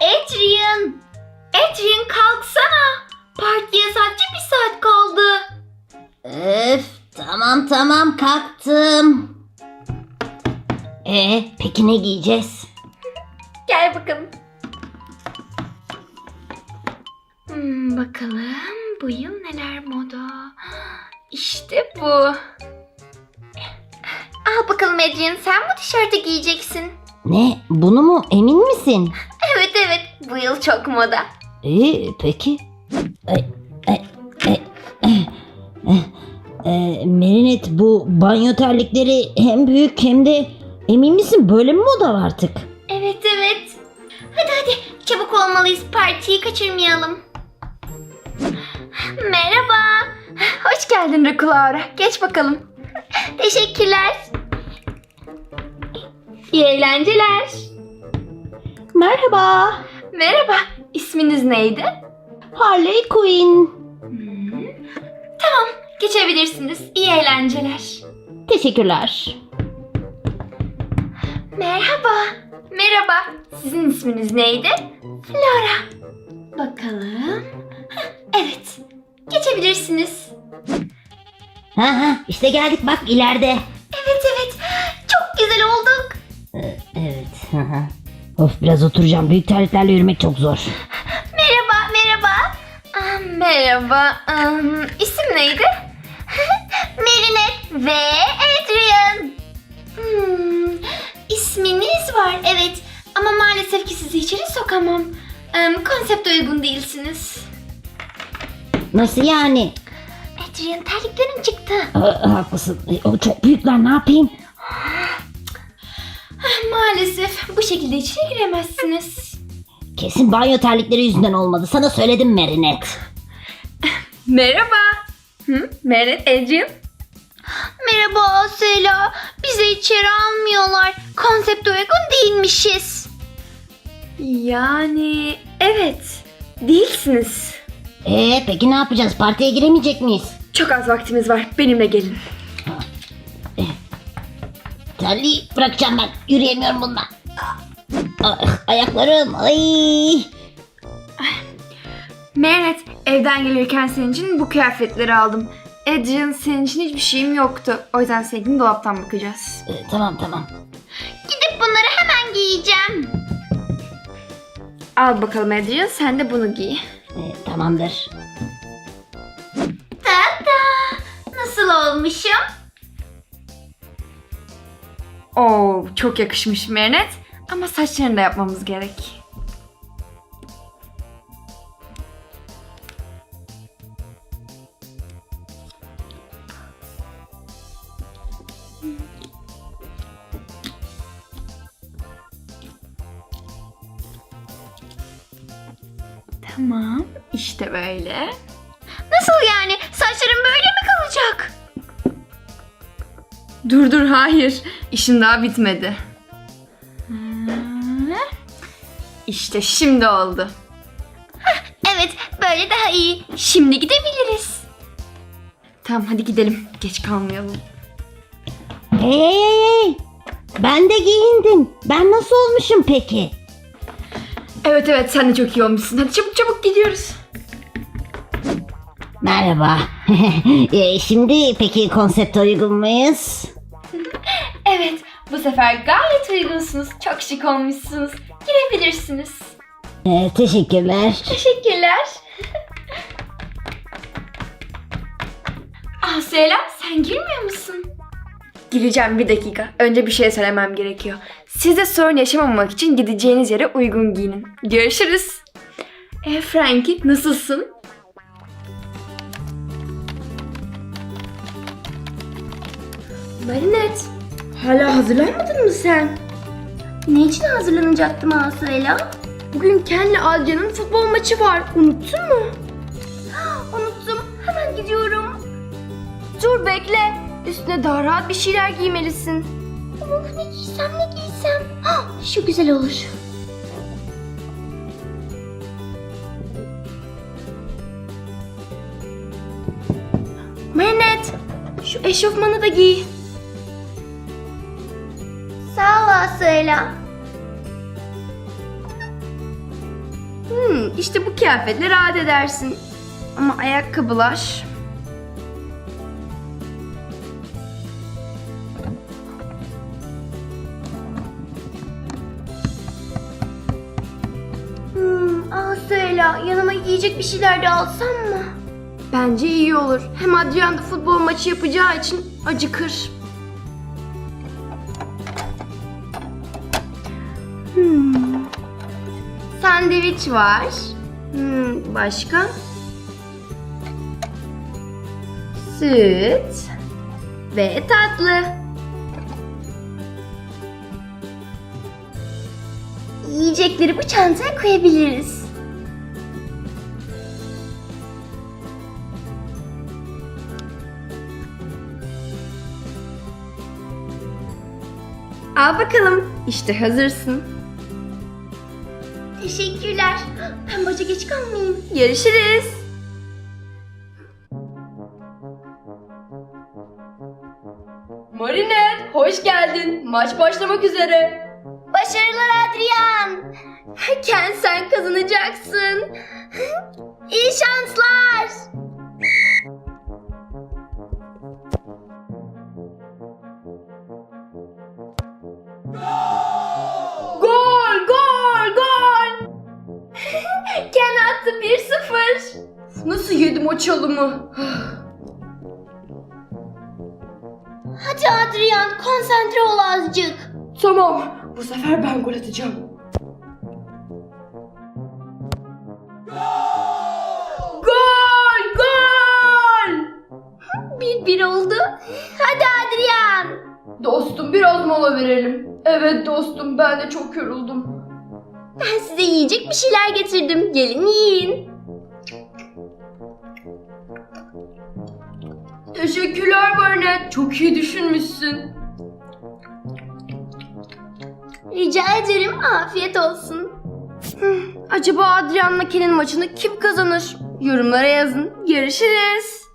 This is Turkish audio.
Adrian! Adrian kalksana! Partiye sadece bir saat kaldı. Öf tamam tamam kalktım. E peki ne giyeceğiz? Gel bakalım. Hmm, bakalım bu yıl neler moda. İşte bu. Al bakalım Adrian sen bu tişörtü giyeceksin. Ne bunu mu emin misin? Evet evet bu yıl çok moda. İyi peki. E, e, e, e, e, e, Merinet bu banyo terlikleri hem büyük hem de emin misin böyle mi moda var artık? Evet evet. Hadi hadi çabuk olmalıyız partiyi kaçırmayalım. Merhaba. Hoş geldin Rukulaura. Geç bakalım. Teşekkürler. İyi eğlenceler. Merhaba. Merhaba. İsminiz neydi? Harley Quinn. Tamam. Geçebilirsiniz. İyi eğlenceler. Teşekkürler. Merhaba. Merhaba. Sizin isminiz neydi? Flora. Bakalım. Evet. Geçebilirsiniz. Ha ha işte geldik bak ileride. Of biraz oturacağım. Büyük terliklerle yürümek çok zor. Merhaba, merhaba. Ah, merhaba. Um, isim neydi? Merinet ve Adrian. Hmm, isminiz var, evet. Ama maalesef ki sizi içeri sokamam. Um, konsepte uygun değilsiniz. Nasıl yani? Adrian terliklerin çıktı. Aa, haklısın. E, O çok büyükler ne yapayım? Maalesef bu şekilde içeri giremezsiniz. Kesin banyo terlikleri yüzünden olmadı. Sana söyledim Merinet. Merhaba. Hı? Merinet, Adrian. Merhaba Asela. Bizi içeri almıyorlar. Konsepte uygun değilmişiz. Yani evet. Değilsiniz. Ee peki ne yapacağız? Partiye giremeyecek miyiz? Çok az vaktimiz var. Benimle gelin. Terliği bırakacağım ben. Yürüyemiyorum bundan. Ah, ayaklarım. Ay. Merinet, evden gelirken senin için bu kıyafetleri aldım. Adrian senin için hiçbir şeyim yoktu. O yüzden seninkini dolaptan bakacağız. Ee, tamam tamam. Gidip bunları hemen giyeceğim. Al bakalım Adrian sen de bunu giy. Ee, tamamdır. Tada! Nasıl olmuşum? Çok yakışmış Merinet. Ama saçlarını da yapmamız gerek. Tamam, işte böyle. Nasıl yani? Saçlarım böyle mi kalacak? Dur dur hayır. İşim daha bitmedi. İşte şimdi oldu. Evet böyle daha iyi. Şimdi gidebiliriz. Tamam hadi gidelim. Geç kalmayalım. Hey hey hey, hey. Ben de giyindim. Ben nasıl olmuşum peki? Evet evet sen de çok iyi olmuşsun. Hadi çabuk çabuk gidiyoruz. Merhaba. Ee, şimdi peki konsepte uygun muyuz? Evet bu sefer gayet uygunsunuz. Çok şık olmuşsunuz. Girebilirsiniz. Ee, teşekkürler. Teşekkürler. ah Selam sen girmiyor musun? Gireceğim bir dakika. Önce bir şey söylemem gerekiyor. Siz de sorun yaşamamak için gideceğiniz yere uygun giyinin. Görüşürüz. E Frankie nasılsın? Marinet, hala hazırlanmadın mı sen? Ne için hazırlanacaktım Aslı'yla? Bugün Ken'le Adrian'ın futbol maçı var. Unuttun mu? Unuttum. Hemen gidiyorum. Dur bekle. Üstüne daha rahat bir şeyler giymelisin. Of ne giysem ne giysem. Ha, şu güzel olur. Mehmet, şu eşofmanı da giy. Ol Aslı'yla. İşte bu kıyafetle rahat edersin. Ama ayakkabılar... Hmm, aa söyle yanıma yiyecek bir şeyler de alsam mı? Bence iyi olur. Hem Adrian da futbol maçı yapacağı için acıkır. Sandviç var. Hmm, başka? Süt ve tatlı. Yiyecekleri bu çantaya koyabiliriz. Al bakalım. İşte hazırsın. Teşekkürler. Ben maça geç kalmayayım. Görüşürüz. Marinette, hoş geldin. Maç başlamak üzere. Başarılar Adrian. Ken sen kazanacaksın. İyi şanslar. Nasıl yedim o çalımı? Hadi Adrian konsantre ol azıcık. Tamam, bu sefer ben gol atacağım. Gol, gol. Bir bir oldu. Hadi Adrian. Dostum biraz mola verelim. Evet dostum ben de çok yoruldum. Ben size yiyecek bir şeyler getirdim. Gelin yiyin. Teşekkürler Barnett. Çok iyi düşünmüşsün. Rica ederim afiyet olsun. Acaba Adrian'la Ken'in maçını kim kazanır? Yorumlara yazın. Görüşürüz.